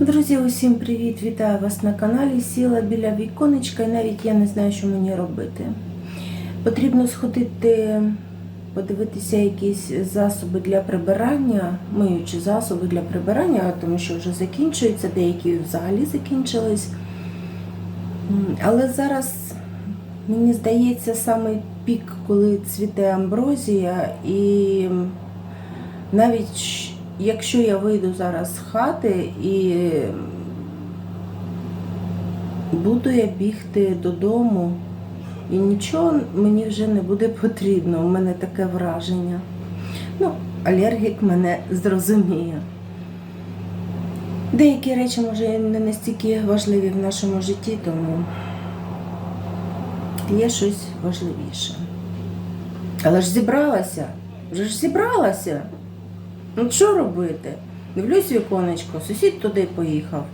Друзі, усім привіт! Вітаю вас на каналі. Сіла біля віконечка і навіть я не знаю, що мені робити. Потрібно сходити, подивитися якісь засоби для прибирання, миючі засоби для прибирання, тому що вже закінчуються, деякі взагалі закінчились. Але зараз мені здається саме пік, коли цвіте амброзія, і навіть якщо я вийду зараз з хати і буду я бігти додому, і нічого мені вже не буде потрібно. У мене таке враження. Ну, алергік мене зрозуміє. Деякі речі, може, не настільки важливі в нашому житті, тому є щось важливіше. Але ж зібралася, вже ж зібралася. Ну що робити? Дивлюсь віконечко, сусід туди поїхав,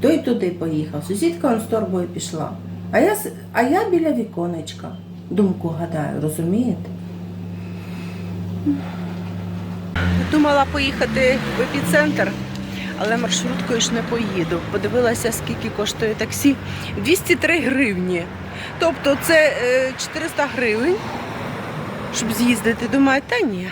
той туди поїхав, сусідка з торбою пішла. А я, а я біля віконечка. Думку гадаю, розумієте? Думала поїхати в епіцентр, але маршруткою ж не поїду. Подивилася, скільки коштує таксі. 203 гривні. Тобто це е, 400 гривень, щоб з'їздити. Думаю, та ні.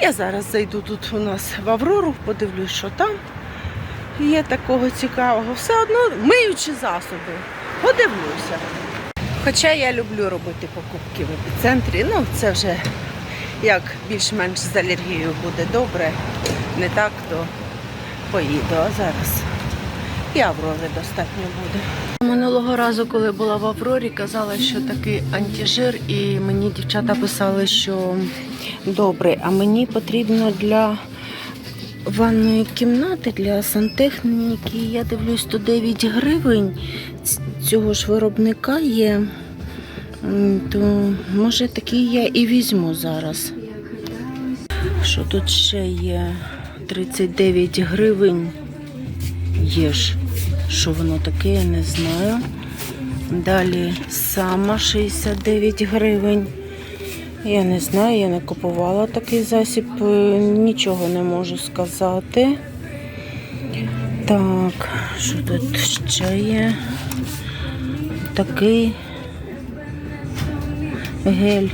Я зараз зайду тут у нас в Аврору, подивлюсь, що там є такого цікавого. Все одно миючі засоби. Подивлюся. Хоча я люблю робити покупки в епіцентрі, ну це вже як більш-менш з алергією буде добре, не так, то поїду. А зараз і Аврори достатньо буде. Минулого разу, коли була в Аврорі, казала, що такий антижир, і мені дівчата писали, що добре, а мені потрібно для ванної кімнати, для сантехніки. Я дивлюсь, 109 гривень цього ж виробника є. То може такий я і візьму зараз. Що тут ще є? 39 гривень. Є ж. Що воно таке, я не знаю. Далі сама 69 гривень. Я не знаю, я не купувала такий засіб, е, нічого не можу сказати. Так, що тут ще є? Такий гель.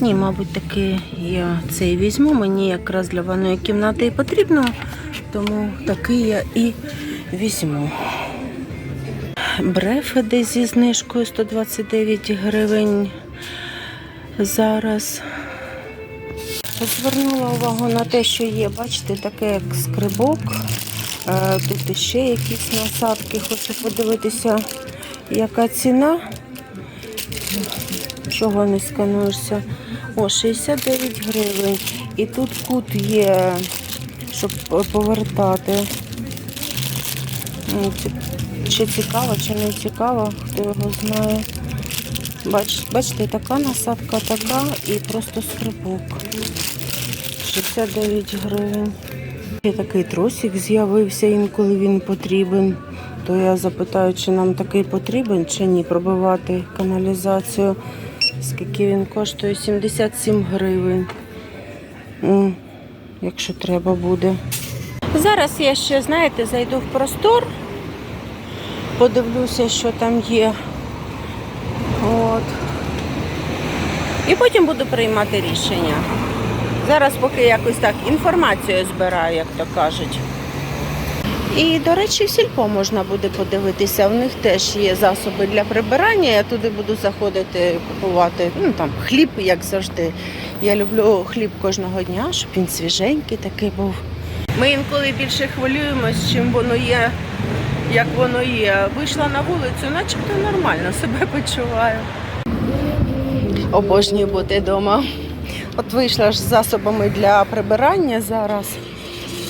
Ні, мабуть, таки я цей візьму. Мені якраз для ванної кімнати і потрібно, тому такий я і візьму. Брефеди зі знижкою 129 гривень зараз. Звернула увагу на те, що є, бачите, таке як скрибок. Е, Тут ще якісь насадки. Хочу подивитися, яка ціна. Чого не скануєшся? О, 69 гривень. І тут кут є, щоб повертати. М, Чи цікаво, чи не цікаво, хто його знає. Бач, бачите, така насадка, така і просто скрипок. 69 гривень. Є такий тросик з'явився інколи він потрібен. То я запитаю, чи нам такий потрібен, чи ні, пробивати каналізацію. Скільки він коштує? 77 гривень. Якщо треба буде. Зараз я ще, знаєте, зайду в простор, подивлюся, що там є. От. І потім буду приймати рішення. Зараз поки якось так інформацію збираю, як то кажуть. І, до речі, в сільпо можна буде подивитися. У них теж є засоби для прибирання. Я туди буду заходити купувати ну, там, хліб, як завжди. Я люблю хліб кожного дня, щоб він свіженький такий був. Ми інколи більше хвилюємось, чим воно є, як воно є. Вийшла на вулицю, начебто нормально себе почуваю. Обожнюю бути вдома. От вийшла ж з засобами для прибирання зараз.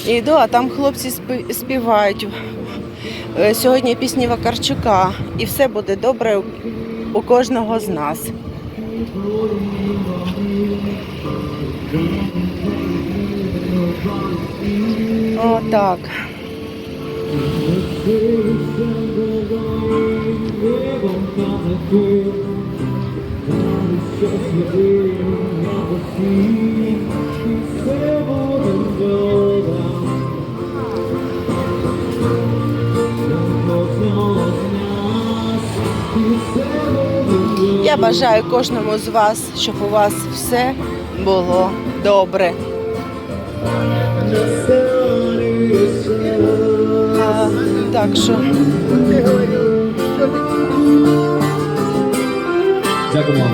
І йду, а там хлопці співають е, сьогодні пісні Вакарчука. І все буде добре у кожного з нас. Отак. Бажаю кожному з вас, щоб у вас все було добре. А, так що Дякуємо.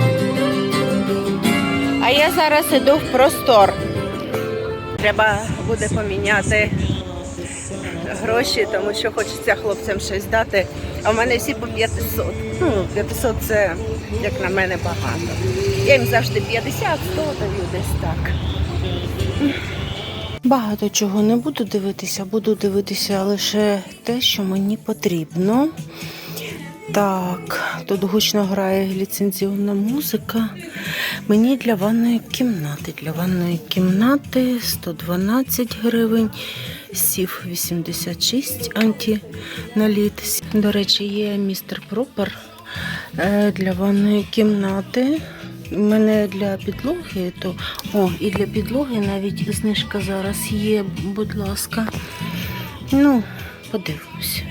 А я зараз іду в простор. Треба буде поміняти гроші, тому що хочеться хлопцям щось дати. А в мене всі по 500. Ну, 500 це, як на мене, багато. Я їм завжди 50, 100 даю десь так. Багато чого не буду дивитися, буду дивитися лише те, що мені потрібно. Так, тут гучно грає ліцензіонна музика. Мені для ванної кімнати. Для ванної кімнати 112 гривень, сів 86 антиналіт. До речі, є містер Пропер для ванної кімнати. У мене для підлоги, то о, і для підлоги навіть знижка зараз є, будь ласка. Ну, подивимось.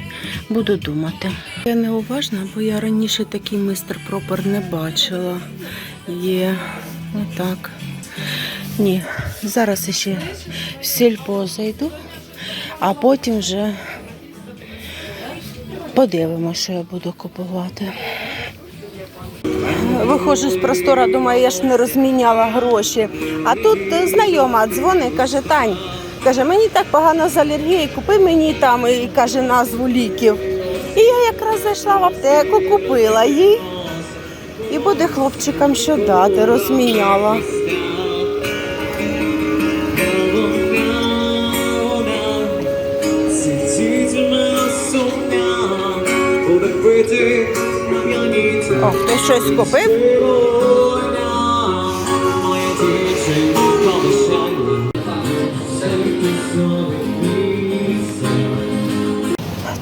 Буду думати. Я неуважна, бо я раніше такий мистер пропер не бачила. Є отак. Ні, зараз ще в сільпо зайду, а потім вже подивимося, що я буду купувати. Виходжу з простора, думаю, я ж не розміняла гроші. А тут е, знайома дзвонить, каже, Тань, каже, мені так погано з алергією, купи мені там і каже назву ліків. І я якраз зайшла в аптеку, купила їй. І буде хлопчикам що дати, розміняла. О, хтось щось купив?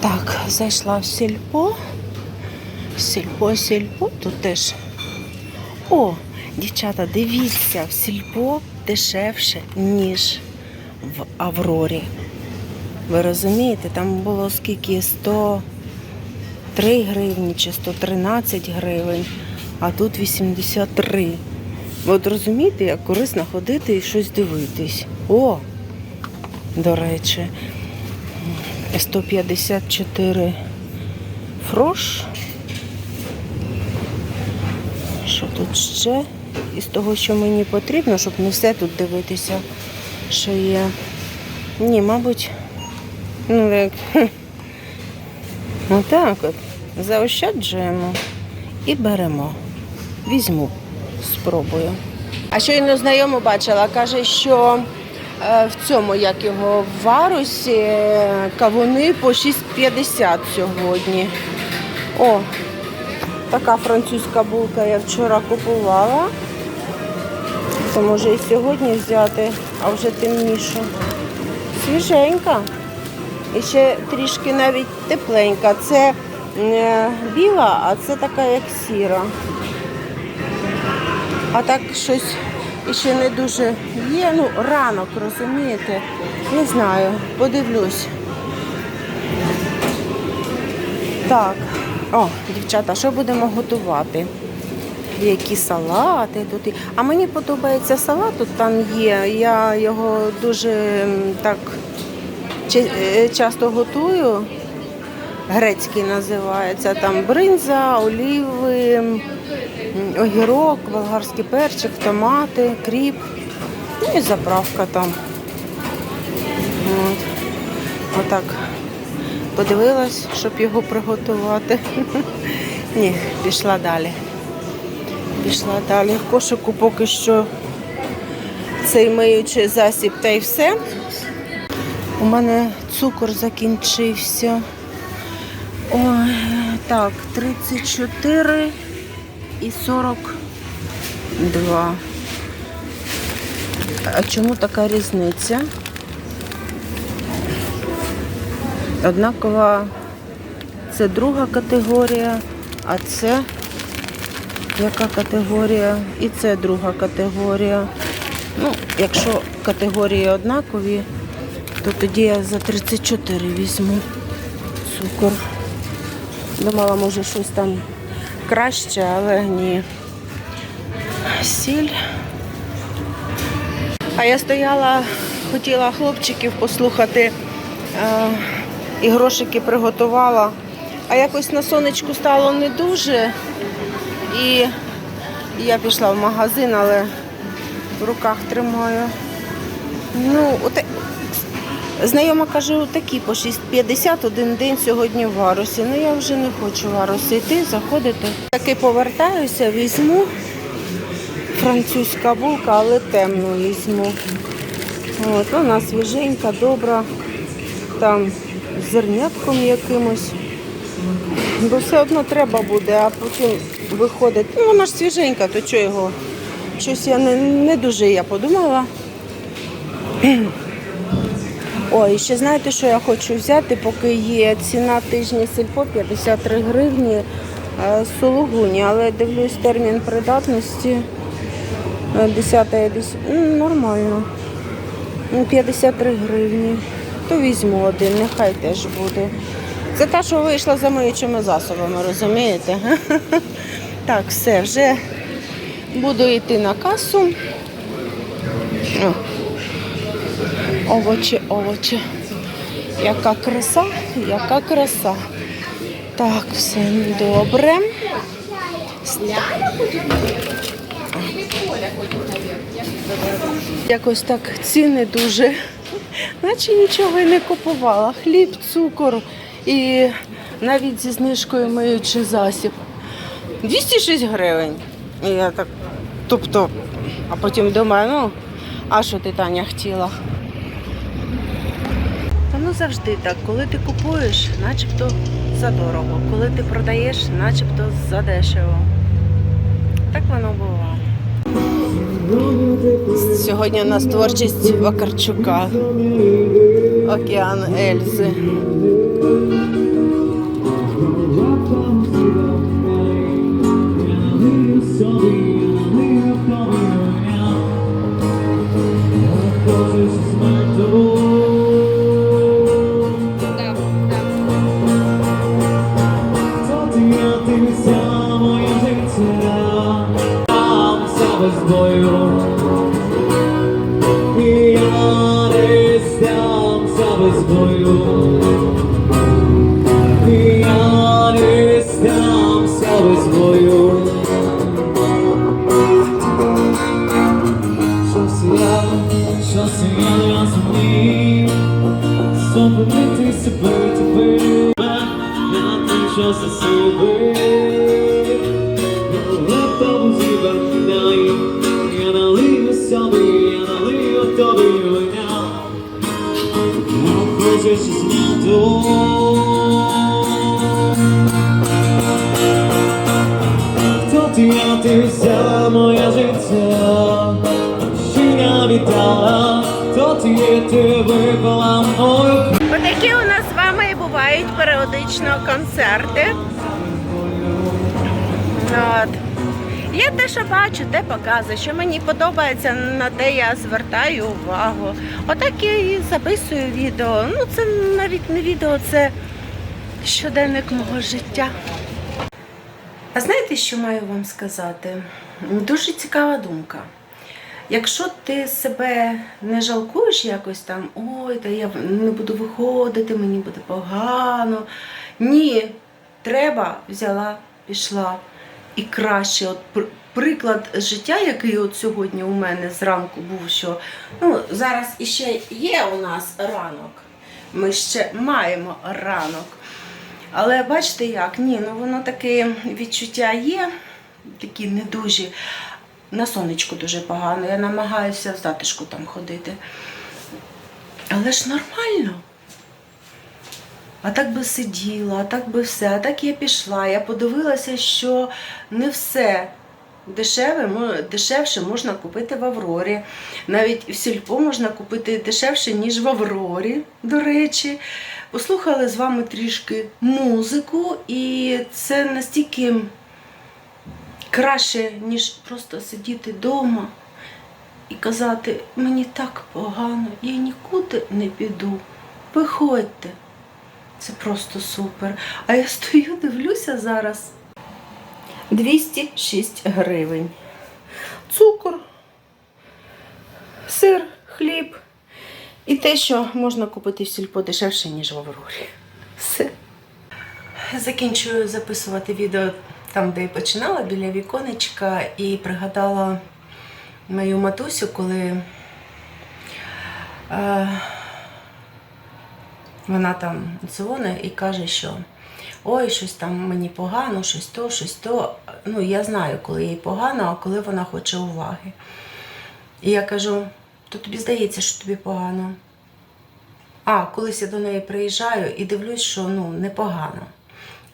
Так, зайшла в сільпо. Сільпо, сільпо, тут теж. О, дівчата, дивіться, в сільпо дешевше, ніж в Аврорі. Ви розумієте, там було скільки 103 гривні чи 113 гривень, а тут 83. Ви от розумієте, як корисно ходити і щось дивитись. О, до речі, 154 фрош. Що тут ще? Із того, що мені потрібно, щоб не все тут дивитися, що є. Ні, мабуть, ну як. Отак от. Заощаджуємо і беремо. Візьму, спробую. А щойно знайому бачила, каже, що е, в цьому, як його, в варусі е, кавуни по 6,50 сьогодні. О, така французька булка я вчора купувала. То може і сьогодні взяти, а вже темніше. Свіженька. І ще трішки навіть тепленька. Це е, біла, а це така як сіра. А так щось ще не дуже є. Ну, ранок, розумієте? Не знаю, подивлюсь. Так. О, дівчата, що будемо готувати? Які салати тут. А мені подобається салат, тут там є. Я його дуже так е, часто готую. Грецький називається. Там бринза, оліви, огірок, болгарський перчик, томати, кріп. Ну і заправка там. От. Отак. Подивилась, щоб його приготувати. Ні, пішла далі. Пішла далі. В кошику поки що цей миючий засіб та й все. У мене цукор закінчився. Ой, так, 34 і 42. А чому така різниця? Однакова це друга категорія, а це яка категорія? І це друга категорія. Ну, якщо категорії однакові, то тоді я за 34 візьму цукор. Думала, може щось там краще, але ні. сіль. А я стояла, хотіла хлопчиків послухати, е, і грошики приготувала. А якось на сонечку стало не дуже. І я пішла в магазин, але в руках тримаю. Ну, оте... Знайома каже, такі по 6,50 один день сьогодні в Варусі. Ну я вже не хочу в Варусі йти, заходити. Таки повертаюся, візьму французька булка, але темну візьму. От, вона свіженька, добра, там з зернятком якимось. Бо все одно треба буде, а потім виходить. Ну вона ж свіженька, то чого його? Щось я не, не дуже я подумала. Ой, ще знаєте, що я хочу взяти, поки є ціна тижня сільпо 53 гривні е, сулугуні, але дивлюсь термін придатності. 10 нормально. Ну, 53 гривні. То візьму один, нехай теж буде. Це та, що вийшла за миючими засобами, розумієте? Так, все, вже буду йти на касу. Овочі, овочі. Яка краса, яка краса. Так, все добре. Якось так ціни дуже, наче нічого і не купувала. Хліб, цукор і навіть зі знижкою миючий засіб. 206 гривень. І я так, тобто, а потім думаю, ну, а що ти Таня хотіла? Завжди так, коли ти купуєш, начебто за дорого, коли ти продаєш, начебто за дешево. Так воно буває. Сьогодні у нас творчість Вакарчука. Океан Ельзи. Без бою і я не здамся без бою, і я не здамся без бою. Щось я, щось я не розумію, зупинити себе тепер, на те, що за Хочеш знати, хто ти, вся моє життя, що я віддала, хто ти ти випала мою Отакі у нас з вами і бувають періодично концерти. От. Я те, що бачу, те показую, що мені подобається, на те я звертаю увагу. Отак я і записую відео. Ну, це навіть не відео, це щоденник мого життя. А знаєте, що маю вам сказати? Дуже цікава думка. Якщо ти себе не жалкуєш якось там, ой, та я не буду виходити, мені буде погано. Ні, треба, взяла, пішла. І краще, от приклад життя, який от сьогодні у мене зранку був, що ну, зараз іще є у нас ранок. Ми ще маємо ранок. Але бачите як? Ні, ну воно таке відчуття є, такі недужі. На сонечку дуже погано. Я намагаюся в затишку там ходити. Але ж нормально. А так би сиділа, а так би все, а так я пішла. Я подивилася, що не все дешеве, дешевше можна купити в Аврорі. Навіть в сільпо можна купити дешевше, ніж в Аврорі, до речі. Послухали з вами трішки музику, і це настільки краще, ніж просто сидіти вдома і казати, мені так погано, я нікуди не піду. Виходьте. Це просто супер. А я стою, дивлюся зараз. 206 гривень. цукор, сир, хліб і те, що можна купити в сільпо дешевше, ніж в Аврорі. Все. Закінчую записувати відео там, де я починала, біля віконечка, і пригадала мою матусю, коли е, вона там дзвонить і каже, що ой, щось там мені погано, щось то, щось то. Ну, я знаю, коли їй погано, а коли вона хоче уваги. І я кажу, то тобі здається, що тобі погано. А, колись я до неї приїжджаю і дивлюсь, що ну, непогано.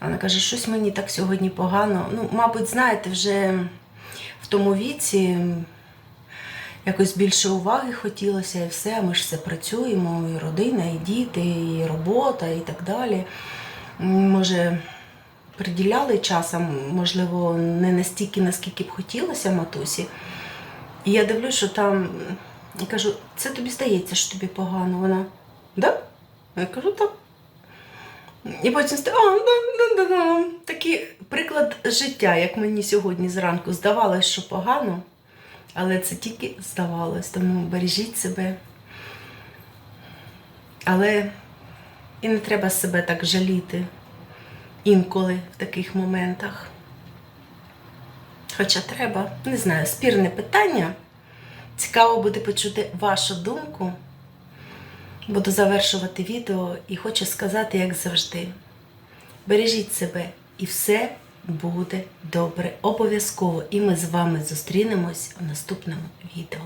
Вона каже, щось мені так сьогодні погано. Ну, мабуть, знаєте, вже в тому віці якось більше уваги хотілося і все. Ми ж все працюємо, і родина, і діти, і робота, і так далі. Може, приділяли часом, можливо, не настільки, наскільки б хотілося матусі. І я дивлюсь, що там я кажу, це тобі здається, що тобі погано. Вона, да? Я кажу, так. І потім стає, а, да, да, да. Такий приклад життя, як мені сьогодні зранку здавалось, що погано, але це тільки здавалось, тому бережіть себе. Але і не треба себе так жаліти інколи в таких моментах. Хоча треба, не знаю, спірне питання. Цікаво буде почути вашу думку. Буду завершувати відео і хочу сказати, як завжди: бережіть себе і все буде добре. Обов'язково. І ми з вами зустрінемось в наступному відео.